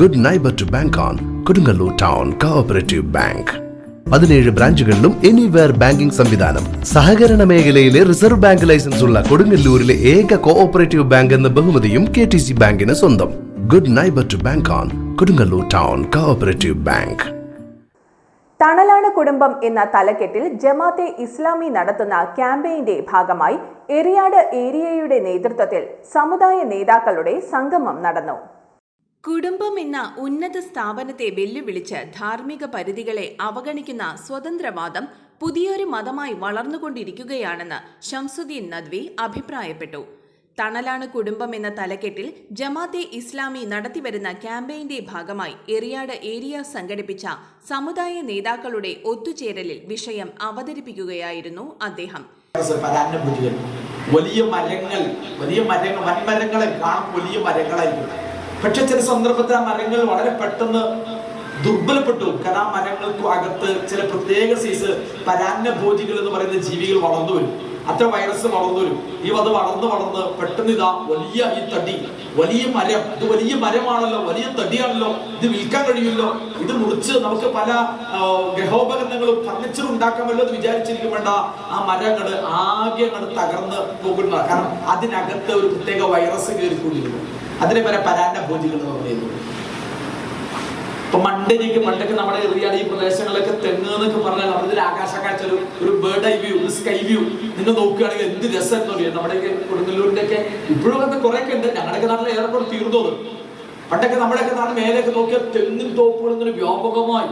Good neighbour to bank on Kodungallur town cooperative bank പതിനേഴ് ബ്രാഞ്ചുകളിലും anywhere banking സംവിധാനം. സഹകരണ മേഖലയിലെ റിസർവ് ബാങ്ക് ലൈസൻസ് ഉള്ള കൊടുങ്ങല്ലൂരിലെ ഏക കോഓപ്പറേറ്റീവ് ബാങ്ക് എന്ന ബഹുമതിയും കെ ടി സി ബാങ്കിന് സ്വന്തം. Good neighbour to bank on Kodungallur town cooperative bank തണലാണ് കുടുംബം എന്ന തലക്കെട്ടിൽ ജമാത്തെ ഇസ്ലാമി നടത്തുന്ന ക്യാമ്പയിന്റെ ഭാഗമായി എറിയാട് ഏരിയയുടെ നേതൃത്വത്തിൽ സമുദായ നേതാക്കളുടെ സംഗമം നടന്നു. കുടുംബം എന്ന ഉന്നത സ്ഥാപനത്തെ വെല്ലുവിളിച്ച് ധാർമ്മിക പരിധികളെ അവഗണിക്കുന്ന സ്വതന്ത്രവാദം പുതിയൊരു മതമായി വളർന്നുകൊണ്ടിരിക്കുകയാണെന്ന് ഷംസുദ്ദീൻ നദ്വി അഭിപ്രായപ്പെട്ടു. തണലാണ് കുടുംബം എന്ന തലക്കെട്ടിൽ ജമാത്തെ ഇസ്ലാമി നടത്തിവരുന്ന ക്യാമ്പയിന്റെ ഭാഗമായി എറിയാട് ഏരിയ സംഘടിപ്പിച്ച സമുദായ നേതാക്കളുടെ ഒത്തുചേരലിൽ വിഷയം അവതരിപ്പിക്കുകയായിരുന്നു അദ്ദേഹം. വലിയ മരങ്ങൾ വലിയ മരങ്ങൾ വൻമരങ്ങളെ കാണും വലിയ മരങ്ങളായിരിക്കും. പക്ഷെ ചില സന്ദർഭത്തിൽ ആ മരങ്ങൾ വളരെ പെട്ടെന്ന് ദുർബലപ്പെട്ടു. കാരണം ആ മരങ്ങൾക്ക് അകത്ത് ചില പ്രത്യേക സൈസ് പരാന്നഭോജികൾ എന്ന് പറയുന്ന ജീവികൾ വളർന്നു വരും. അത്ര വൈറസ് വളർന്നു വരും. ഈ അത് വളർന്ന് വളർന്ന് പെട്ടെന്ന് ഇതാ വലിയ ഈ തടി വലിയ മരം ഇത് വലിയ മരമാണല്ലോ വലിയ തടിയാണല്ലോ ഇത് വിൽക്കാൻ കഴിയുമല്ലോ ഇത് മുറിച്ച് നമുക്ക് പല ഗ്രഹോപകരണങ്ങളും ഫർണിച്ചർ ഉണ്ടാക്കാമല്ലോ എന്ന് വിചാരിച്ചിരിക്കും വേണ്ട ആ മരങ്ങൾ ആകെ അങ്ങോട്ട് തകർന്ന് പോകുന്ന കാരണം അതിനകത്ത് ഒരു പ്രത്യേക വൈറസ് കയറിക്കൊണ്ടിരുന്നു അതിനെ വരെ പരാന്ന ഭോജികൾ എന്ന് പറയുന്നത് ഇപ്പൊ മണ്ടരിക്ക് പണ്ടൊക്കെ നമ്മുടെ എറിയാട് ഈ പ്രദേശങ്ങളിലൊക്കെ തെങ്ങ് എന്നൊക്കെ പറഞ്ഞാൽ നമ്മുടെ ഒരു ആകാശക്കാഴ്ച ഒരു ഒരു ബേർഡ് ഐ വ്യൂ ഒരു സ്കൈ വ്യൂ നിങ്ങൾ നോക്കുകയാണെങ്കിൽ എന്ത് രസം എന്ന് പറയുന്നത് നമ്മുടെയൊക്കെ കൊടുങ്ങല്ലൂരിന്റെ ഒക്കെ ഇപ്പോഴും അങ്ങനത്തെ കുറെയൊക്കെ ഉണ്ട്. ഞങ്ങളുടെയൊക്കെ നാട്ടിൽ ഏറെക്കുറെ തീർന്നത് പണ്ടൊക്കെ നമ്മുടെയൊക്കെ നാട് മേലെയൊക്കെ നോക്കിയാൽ തെങ്ങിൻ തോപ്പുകൾ എന്നൊരു വ്യാപകമായി.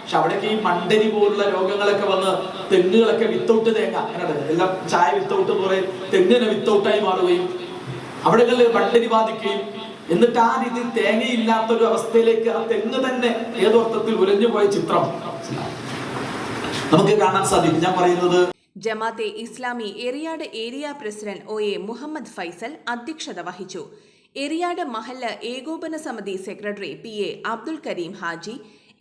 പക്ഷെ അവിടെയൊക്കെ ഈ മണ്ടരി പോലുള്ള രോഗങ്ങളൊക്കെ വന്ന് തെങ്ങുകളൊക്കെ വിത്തൗട്ട് തേങ്ങ. അങ്ങനെ എല്ലാം ചായ വിത്തൗട്ട് എന്ന് പറയും. തെങ്ങിനെ വിത്തൗട്ടായി മാറുകയും അവിടെകളിൽ പട്ടിണി ബാധിക്കുകയും എന്നിട്ട് ആ രീതിയിൽ തേങ്ങയില്ലാത്ത ഒരു അവസ്ഥയിലേക്ക് ആ തെങ്ങ് തന്നെ ഏതോർത്ഥത്തിൽ ഉലഞ്ഞു പോയ ചിത്രം. നമുക്ക് കാണാൻ സാധിക്കും. ഞാൻ പറയുന്നത് Jamaate Islami Eriyad area president O A Muhammad Faisal അധ്യക്ഷത വഹിച്ചു. എറിയാട് മഹല്ല ഏകോപന സമിതി secretary P A Abdul Kareem Haji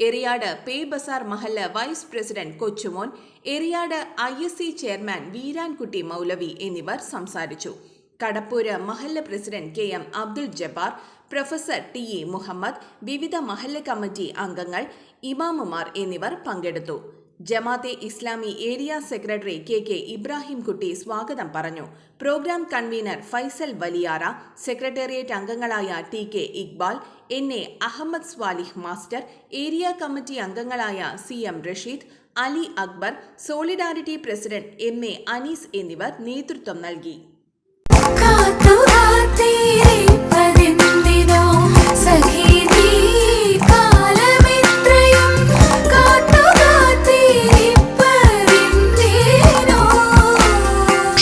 Eriyad Pay Bazar മഹല്ല vice president Kochumon Eriyad I S C chairman Veerankutty മൗലവി എന്നിവർ സംസാരിച്ചു. Kadappur മഹല്ല president K M Abdul Jabbar professor T A Muhammad വിവിധ മഹല്ല committee അംഗങ്ങൾ ഇമാമുമാർ എന്നിവർ പങ്കെടുത്തു. Jamaate Islami area secretary K K Ibrahim Kutty സ്വാഗതം പറഞ്ഞു. Programme convenor Faisal Valiyara secretariat അംഗങ്ങളായ T K Iqbal N A Ahmed Swalih master area committee അംഗങ്ങളായ C M Rasheed Ali Akbar solidarity president M A Anees എന്നിവർ നേതൃത്വം നൽകി.